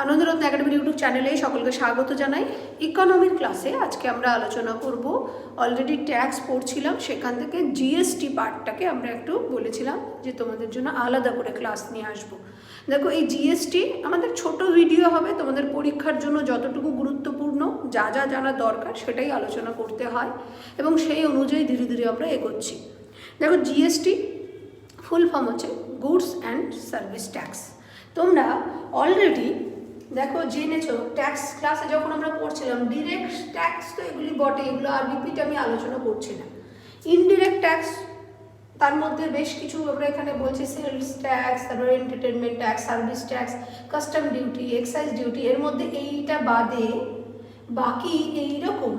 আনন্দরত্ন একাডেমির ইউটিউব চ্যানেলে সকলকে স্বাগত জানাই। ইকোনমির ক্লাসে আজকে আমরা আলোচনা করব। অলরেডি ট্যাক্স পড়ছিলাম, সেখান থেকে জিএসটি পার্টটাকে আমরা একটু বলেছিলাম যে তোমাদের জন্য আলাদা করে ক্লাস নিয়ে আসব। দেখো, এই জিএসটি আমাদের ছোট ভিডিও হবে, তোমাদের পরীক্ষার জন্য যতটুকু গুরুত্বপূর্ণ, যা যা জানা দরকার, সেটাই আলোচনা করতে হয় এবং সেই অনুযায়ী ধীরে ধীরে আমরা এগোচ্ছি। দেখো জিএসটি ফুল ফর্ম হচ্ছে গুডস অ্যান্ড সার্ভিস ট্যাক্স তোমরা অলরেডি দেখো জেনেছো ট্যাক্স ক্লাসে যখন আমরা পড়ছিলাম ডিরেক্ট ট্যাক্স তো এগুলি বটে এগুলো আর রিপিট আমি আলোচনা করছি না। ইনডিরেক্ট ট্যাক্স তার মধ্যে বেশ কিছু আমরা এখানে বলছি সেলস ট্যাক্স তারপরে entertainment tax service tax custom duty excise duty এর মধ্যে এইটা বাদে বাকি এই রকম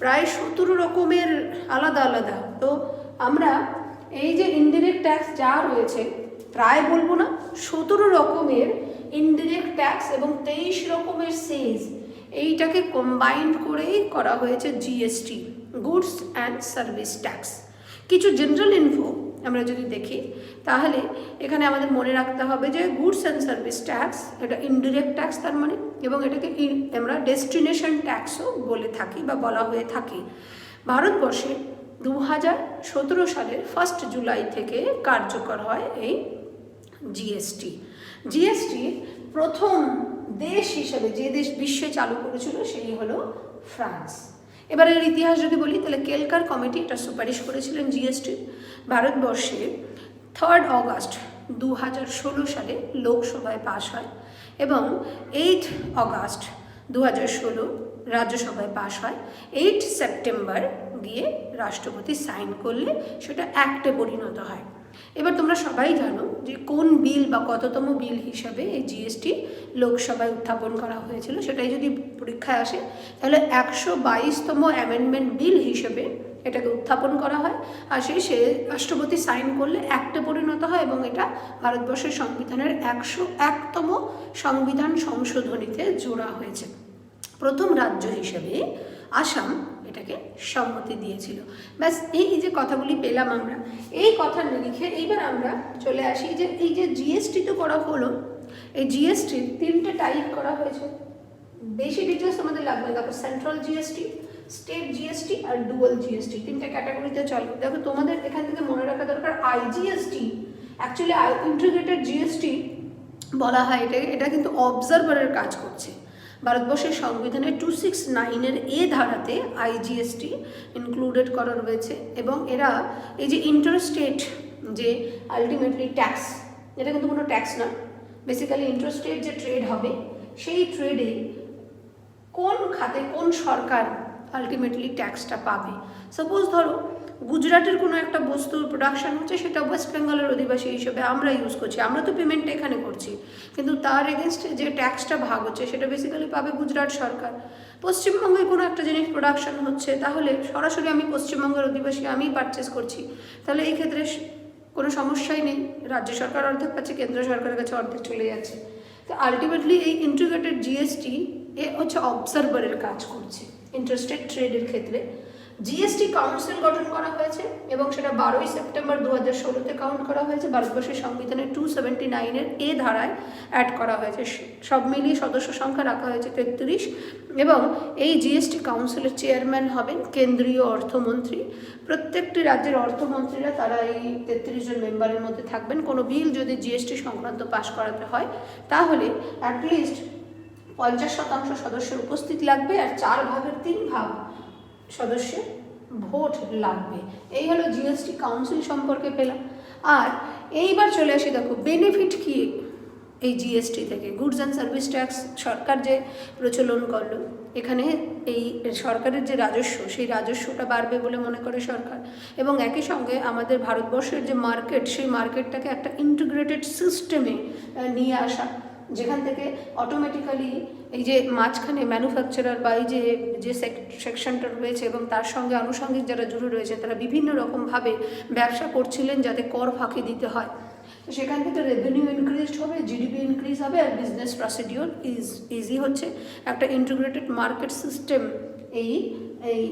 প্রায় সতেরো রকমের আলাদা আলাদা। তো আমরা এই যে ইনডিরেক্ট ট্যাক্স যা রয়েছে, প্রায় বলব না, সতেরো রকমের ইনডিরেক্ট ট্যাক্স এবং তেইশ রকমের সেজ এইটাকে কম্বাইন্ড করেই করা হয়েছে GST goods and service tax কিছু জেনারেল ইনফো আমরা যদি দেখি, তাহলে এখানে আমাদের মনে রাখতে হবে যে গুডস অ্যান্ড সার্ভিস ট্যাক্স এটা ইনডিরেক্ট ট্যাক্স তার মানে এবং এটাকে আমরা ডেস্টিনেশন ট্যাক্সও বলে থাকি বা বলা হয়ে থাকি। ভারতবর্ষে দু হাজার সতেরো সালের ফার্স্ট জুলাই থেকে কার্যকর হয় এই জিএসটি জিএসটি প্রথম দেশ হিসেবে যে দেশ বিশ্বে চালু করেছিল সেই হলো ফ্রান্স। এবারের ইতিহাস যদি বলি, তাহলে কেলকার কমিটি এটা সুপারিশ করেছিলেন জিএসটি ভারতবর্ষে। থার্ড অগাস্ট দু হাজার ষোলো সালে লোকসভায় পাশ হয় এবং এইট অগাস্ট দু হাজার ষোলো রাজ্যসভায় পাশ হয়। এইট সেপ্টেম্বর গিয়ে রাষ্ট্রপতি সাইন করলে সেটা অ্যাক্টে পরিণত হয়। এবার তোমরা সবাই জানো যে কোন বিল বা কততম বিল হিসাবে এই জিএসটি লোকসভায় উত্থাপন করা হয়েছিল, সেটাই যদি পরীক্ষায় আসে, তাহলে একশো বাইশতম অ্যামেন্ডমেন্ট বিল হিসেবে এটাকে উত্থাপন করা হয়। আর সেই সে রাষ্ট্রপতি সাইন করলে অ্যাক্টে পরিণত হয় এবং এটা ভারতবর্ষের সংবিধানের একশো একতম সংবিধান সংশোধনীতে জোড়া হয়েছে। প্রথম রাজ্য হিসেবে আসাম এটাকে সম্মতি দিয়েছিল। ব্যাস, এই যে কথাগুলি পেলাম আমরা, এই কথার নিরিখে এইবার আমরা চলে আসি। যে, এই যে জিএসটি তো করা হলো, এই জিএসটির তিনটে টাইপ করা হয়েছে। বেশি ডিটেলস আমাদের লাগবে। দেখো সেন্ট্রাল জিএসটি স্টেট জিএসটি আর ডুয়াল জিএসটি তিনটে ক্যাটাগরিতে চলে। দেখো, তোমাদের এখান থেকে মনে রাখা দরকার আইজিএসটি অ্যাকচুয়ালি ইন্টিগ্রেটেড জিএসটি বলা হয়। এটাকে এটা কিন্তু অবজারভারের কাজ করছে। ভারতবর্ষের সংবিধানে টু সিক্স নাইনের এ ধারাতে আইজিএসটি ইনক্লুডেড করা রয়েছে এবং এরা এই যে ইন্টারস্টেট যে আলটিমেটলি ট্যাক্স এটা কিন্তু কোনো ট্যাক্স না বেসিক্যালি ইন্টারস্টেট যে ট্রেড হবে, সেই ট্রেডে কোন খাতে কোন সরকার আলটিমেটলি ট্যাক্সটা পাবে? সাপোজ ধরো গুজরাটের কোনো একটা বস্তুর প্রোডাকশন হচ্ছে, সেটা ওয়েস্ট বেঙ্গলের অধিবাসী হিসেবে আমরা ইউজ করছি। আমরা তো পেমেন্টটা এখানে করছি। কিন্তু তার এগেনস্টে যে ট্যাক্সটা ভাগ হচ্ছে, সেটা বেসিক্যালি পাবে গুজরাট সরকার। পশ্চিমবঙ্গে কোনো একটা জিনিস প্রোডাকশন হচ্ছে, তাহলে সরাসরি আমি পশ্চিমবঙ্গের অধিবাসী আমিই পারচেস করছি। তাহলে এই ক্ষেত্রে কোনো সমস্যাই নেই। রাজ্য সরকার অর্ধেক পাচ্ছে, কেন্দ্র সরকারের কাছে অর্ধেক চলে যাচ্ছে। তো আলটিমেটলি এই ইন্টিগ্রেটেড জিএসটি এ হচ্ছে অবজারভারের কাজ করছে। ইন্টারেস্টেড ট্রেডের ক্ষেত্রে। জিএসটি কাউন্সিল গঠন করা হয়েছে এবং সেটা বারোই সেপ্টেম্বর দু হাজার ষোলোতে কাউন্ট করা হয়েছে। ভারতবর্ষের সংবিধানের টু সেভেন্টি নাইনের এ ধারায় অ্যাড করা হয়েছে। সব মিলিয়ে সদস্য সংখ্যা রাখা হয়েছে তেত্রিশ এবং এই জিএসটি কাউন্সিলের চেয়ারম্যান হবেন কেন্দ্রীয় অর্থমন্ত্রী। প্রত্যেকটি রাজ্যের অর্থমন্ত্রীরা তারা এই তেত্রিশ জন মেম্বারের মধ্যে থাকবেন। কোনো বিল যদি জিএসটি সংক্রান্ত পাশ করাতে হয়, তাহলে অ্যাটলিস্ট পঞ্চাশ শতাংশ সদস্যের উপস্থিত লাগবে আর চার ভাগের তিন ভাগ সদস্যের ভোট লাগবে। এই হলো জিএসটি কাউন্সিল সম্পর্কে পেলাম। আর এইবার চলে আসি দেখো বেনিফিট কি এই জিএসটি থেকে? গুডস অ্যান্ড সার্ভিস ট্যাক্স সরকার যে প্রচলন করল, এখানে এই সরকারের যে রাজস্ব, সেই রাজস্বটা বাড়বে বলে মনে করে সরকার। এবং একই সঙ্গে আমাদের ভারতবর্ষের যে মার্কেট সেই মার্কেটটাকে একটা ইন্টিগ্রেটেড সিস্টেমে নিয়ে আসা। যেখান থেকে অটোমেটিক্যালি এই যে মাঝখানে ম্যানুফ্যাকচারার বা এই যে যে সেকশনটা রয়েছে এবং তার সঙ্গে আনুষঙ্গিক যারা জুড়ে রয়েছে, তারা বিভিন্ন রকমভাবে ব্যবসা করছিলেন যাতে কর ফাঁকি দিতে হয়। তো সেখান থেকে রেভিনিউ ইনক্রিজ হবে জিডিপি ইনক্রিজ হবে আর বিজনেস প্রসিডিওর ইজ ইজি হচ্ছে। একটা ইন্টিগ্রেটেড মার্কেট সিস্টেম এই এই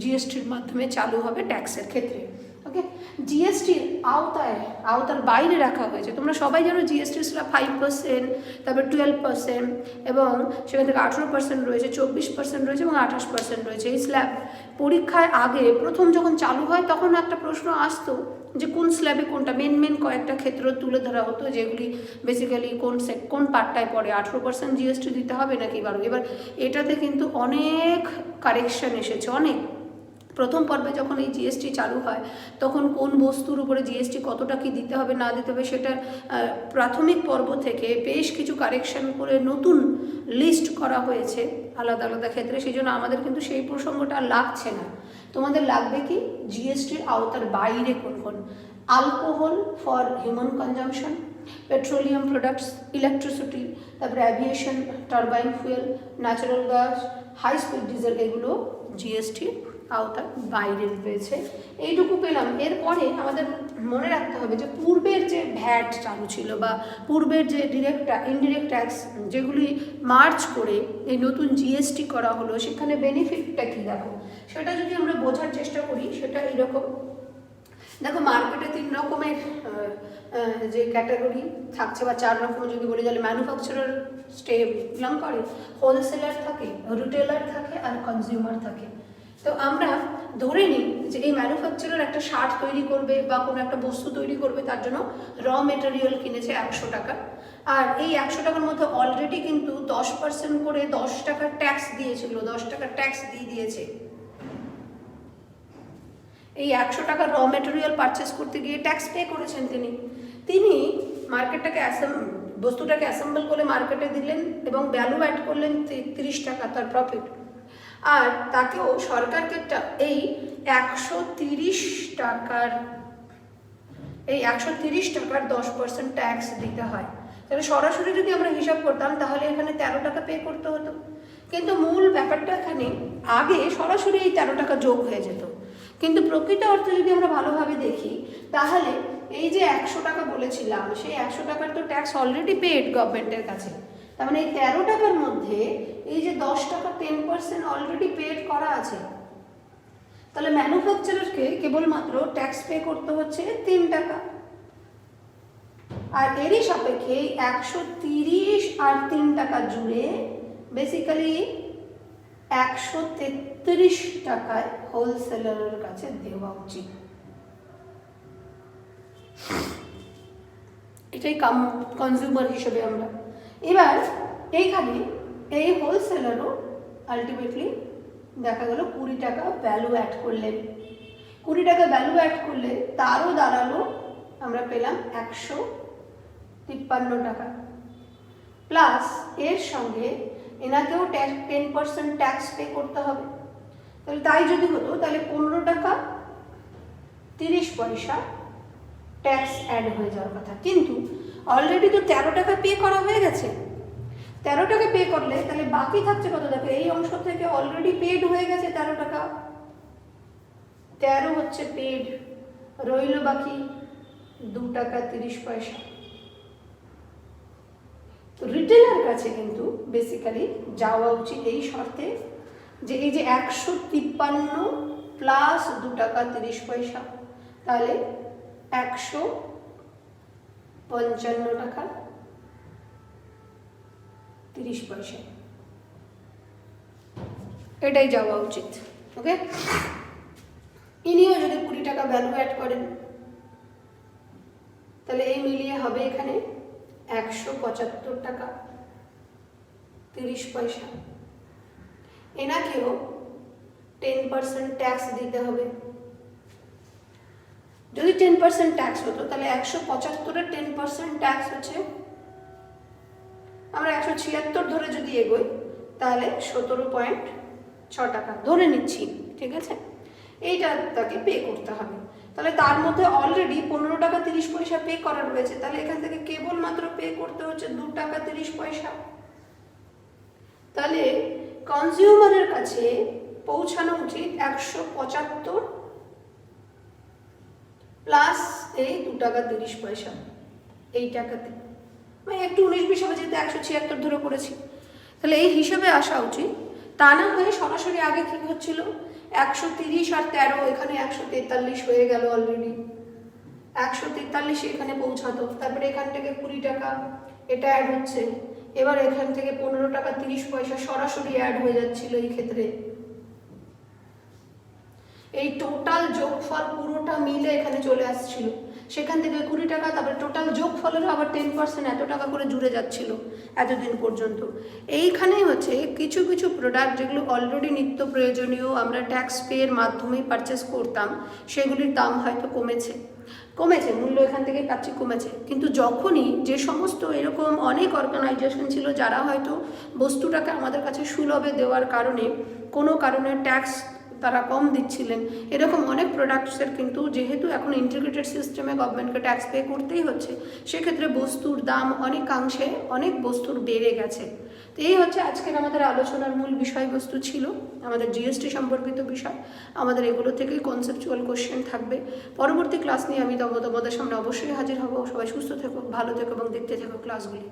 জিএসটির মাধ্যমে চালু হবে ট্যাক্সের ক্ষেত্রে। ওকে জিএসটির আওতায়, আওতার বাইরে রাখা হয়েছে। তোমরা সবাই জানো জিএসটি স্ল্যাব ফাইভ পার্সেন্ট তারপর টুয়েলভ পার্সেন্ট এবং সেখান থেকে আঠেরো পার্সেন্ট রয়েছে, চব্বিশ পার্সেন্ট রয়েছে এবং আঠাশ পার্সেন্ট রয়েছে। এই স্ল্যাব পরীক্ষায় আগে প্রথম যখন চালু হয়, তখন একটা প্রশ্ন আসতো যে কোন স্ল্যাবে কোনটা? মেন মেন কয়েকটা ক্ষেত্র তুলে ধরা হতো যেগুলি বেসিক্যালি কোন কোন পার্টটায় পড়ে? আঠেরো পার্সেন্ট জিএসটি দিতে হবে নাকি বারো? এবার এটাতে কিন্তু অনেক কারেকশন এসেছে, অনেক। প্রথম পর্বে যখন এই জিএসটি চালু হয়, তখন কোন বস্তুর উপরে জিএসটি কতটা কি দিতে হবে, না দিতে হবে সেটা প্রাথমিক পর্ব থেকে বেশ কিছু কারেকশন করে নতুন লিস্ট করা হয়েছে আলাদা আলাদা ক্ষেত্রে। সেই জন্য আমাদের কিন্তু সেই প্রসঙ্গটা লাগছে না। তোমাদের লাগবে কি জিএসটির আওতার বাইরে কোন কোন? Alcohol for human consumption petroleum products electricity তারপরে aviation turbine fuel natural gas high speed diesel এগুলো জিএসটি আওতার বাইরে রয়েছে। এইটুকু পেলাম। এরপরে আমাদের মনে রাখতে হবে যে পূর্বের যে ভ্যাট চালু ছিল বা পূর্বের যে ডিরেক্ট ইনডিরেক্ট ট্যাক্স যেগুলি মার্চ করে এই নতুন জিএসটি করা হলো, সেখানে বেনিফিটটা কী দেখো? সেটা যদি আমরা বোঝার চেষ্টা করি, সেটা এরকম দেখো মার্কেটে তিন রকমের যে ক্যাটাগরি থাকছে বা চার রকম যদি বলি, তাহলে ম্যানুফ্যাকচারার স্টে করে। হোলসেলার থাকে রিটেলার থাকে আর কনজিউমার থাকে। তো আমরা ধরে নিই যে এই ম্যানুফ্যাকচারার একটা শার্ট তৈরি করবে বা কোনো একটা বস্তু তৈরি করবে, তার জন্য র মেটেরিয়াল কিনেছে একশো টাকা। আর এই একশো টাকার মধ্যে অলরেডি কিন্তু দশ পার্সেন্ট করে দশ টাকার ট্যাক্স দিয়েছিল, দশ টাকার ট্যাক্স দিয়ে দিয়েছে। এই একশো টাকার র মেটেরিয়াল পারচেস করতে গিয়ে ট্যাক্স পে করেছেন তিনি। তিনি মার্কেটটাকে অ্যাসেম বস্তুটাকে অ্যাসেম্বল করে মার্কেটে দিলেন এবং ভ্যালু অ্যাড করলেন তিরিশ টাকা তার প্রফিট আর তাকেও সরকারকে এই একশো তিরিশ টাকার, এই একশো তিরিশ টাকার দশ পার্সেন্ট ট্যাক্স দিতে হয়। তাহলে সরাসরি যদি আমরা হিসাব করতাম, তাহলে এখানে তেরো টাকা পে করতে হতো। কিন্তু মূল ব্যাপারটা এখানে, আগে সরাসরি এই তেরো টাকা যোগ হয়ে যেত। কিন্তু প্রকৃত অর্থে যদি আমরা ভালোভাবে দেখি, তাহলে এই যে একশো টাকা বলেছিলাম, সেই একশো টাকার তো ট্যাক্স অলরেডি পেড গভর্নমেন্টের কাছে। তার মানে এই তেরো টাকার মধ্যে এই যে দশ টাকা টেন পার্সেন্ট অলরেডি পেড করা আছে, তাহলে ম্যানুফ্যাকচারারকে কেবলমাত্র ট্যাক্স পে করতে হচ্ছে তিন টাকা। আর এরই সাপেক্ষে একশো তিরিশ আর তিন টাকা জুড়ে বেসিক্যালি একশো তেত্রিশ টাকায় হোলসেলারের কাছে দেওয়া উচিত। এটাই কাম কনজিউমার হিসেবে আমরা। এবার এইখানে এই হোলসেলারও আলটিমেটলি দেখা গেল কুড়ি টাকা ভ্যালু অ্যাড করলেন। কুড়ি টাকা ভ্যালু অ্যাড করলে তারও দাঁড়াল আমরা পেলাম একশো তিপ্পান্ন টাকা। প্লাস এর সঙ্গে এনাকেও tax ten percent tax pay করতে হবে। তাহলে তাই যদি হতো, তাহলে পনেরো টাকা তিরিশ পয়সা ট্যাক্স অ্যাড হয়ে যাওয়ার কথা। কিন্তু অলরেডি তো তেরো টাকা পে করা হয়ে গেছে। তেরো টাকা পে করলে তাহলে বাকি থাকছে কত? দেখো, এই অংশ থেকে অলরেডি পেড হয়ে গেছে তেরো টাকা। তেরো হচ্ছে পেড রইল বাকি দু টাকা তিরিশ পয়সা। রিটেলার কাছে কিন্তু বেসিক্যালি যাওয়া উচিত এই শর্তে যে এই যে একশো তিপ্পান্ন প্লাস দু টাকা তিরিশ পয়সা, তাহলে একশো পঞ্চান্ন টাকা, তিরিশ পয়সা। এটাই যাওয়া উচিত ওকে ইনিও যদি কুড়ি টাকা ভ্যালু অ্যাড করেন, তাহলে এই মিলিয়ে হবে এখানে একশো পঁচাত্তর টাকা, তিরিশ পয়সা। এনাকেও টেন পার্সেন্ট ট্যাক্স দিতে হবে। যদি টেন পার্সেন্ট ট্যাক্স হতো, তাহলে একশো পঁচাত্তরের টেন পার্সেন্ট ট্যাক্স হচ্ছে। আমরা একশো ছিয়াত্তর ধরে যদি এগোই, তাহলে সতেরো পয়েন্ট ছ টাকা। ধরে নিচ্ছি, ঠিক আছে? এইটা তাকে পে করতে হবে। তাহলে তার মধ্যে অলরেডি পনেরো টাকা তিরিশ পয়সা পে করা রয়েছে। তাহলে এখান থেকে কেবলমাত্র পে করতে হচ্ছে দু টাকা তিরিশ পয়সা। তাহলে কনজিউমারের কাছে পৌঁছানো উচিত একশো পঁচাত্তর প্লাস এই দু টাকা তিরিশ পয়সা, এই টাকাতে। মানে একটু উনিশ বিশ হবে যেহেতু একশো ছিয়াত্তর ধরে করেছি। তাহলে এই হিসেবে আসা উচিত। তা না হয়ে সরাসরি আগে কী হচ্ছিল? একশো তিরিশ আর তেরো, এখানে একশো তেতাল্লিশ হয়ে গেল অলরেডি একশো তেতাল্লিশে এখানে পৌঁছাতো। তারপরে এখান থেকে কুড়ি টাকা, এটা অ্যাড হচ্ছে। এবার এখান থেকে পনেরো টাকা তিরিশ পয়সা সরাসরি অ্যাড হয়ে যাচ্ছিল এই ক্ষেত্রে। এই টোটাল যোগফল পুরোটা মিলে এখানে চলে আসছিল। সেখান থেকে কুড়ি টাকা, তারপরে টোটাল যোগফলেরও আবার টেন পার্সেন্ট এত টাকা করে জুড়ে যাচ্ছিল এতদিন পর্যন্ত। এইখানেই হচ্ছে কিছু কিছু প্রোডাক্ট যেগুলো অলরেডি নিত্য প্রয়োজনীয়, আমরা ট্যাক্স পেয়ের মাধ্যমেই পারচেস করতাম, সেগুলির দাম হয়তো কমেছে। কমেছে, মূল্য এখান থেকে পাচ্ছি, কমেছে। কিন্তু যখনই যে সমস্ত এরকম অনেক অর্গানাইজেশন ছিল, যারা হয়তো বস্তুটাকে আমাদের কাছে সুলভে দেওয়ার কারণে, কোনো কারণে ট্যাক্স তারা কম দিচ্ছিলেন। এরকম অনেক প্রোডাক্টসের কিন্তু যেহেতু এখন ইন্টিগ্রেটেড সিস্টেমে গভর্নমেন্টকে ট্যাক্স পে করতেই হচ্ছে, সেক্ষেত্রে বস্তুর দাম অনেকাংশে অনেক বস্তুর বেড়ে গেছে। তো এই হচ্ছে আজকের আমাদের আলোচনার মূল বিষয়বস্তু ছিল, আমাদের জিএসটি সম্পর্কিত বিষয়, আমাদের এগুলো থেকেই কনসেপচুয়াল কোশ্চেন থাকবে। পরবর্তী ক্লাস নিয়ে আমি তোমাদের সামনে অবশ্যই হাজির হব। সবাই সুস্থ থেকো, ভালো থেকো এবং দেখতে থেকো ক্লাসগুলি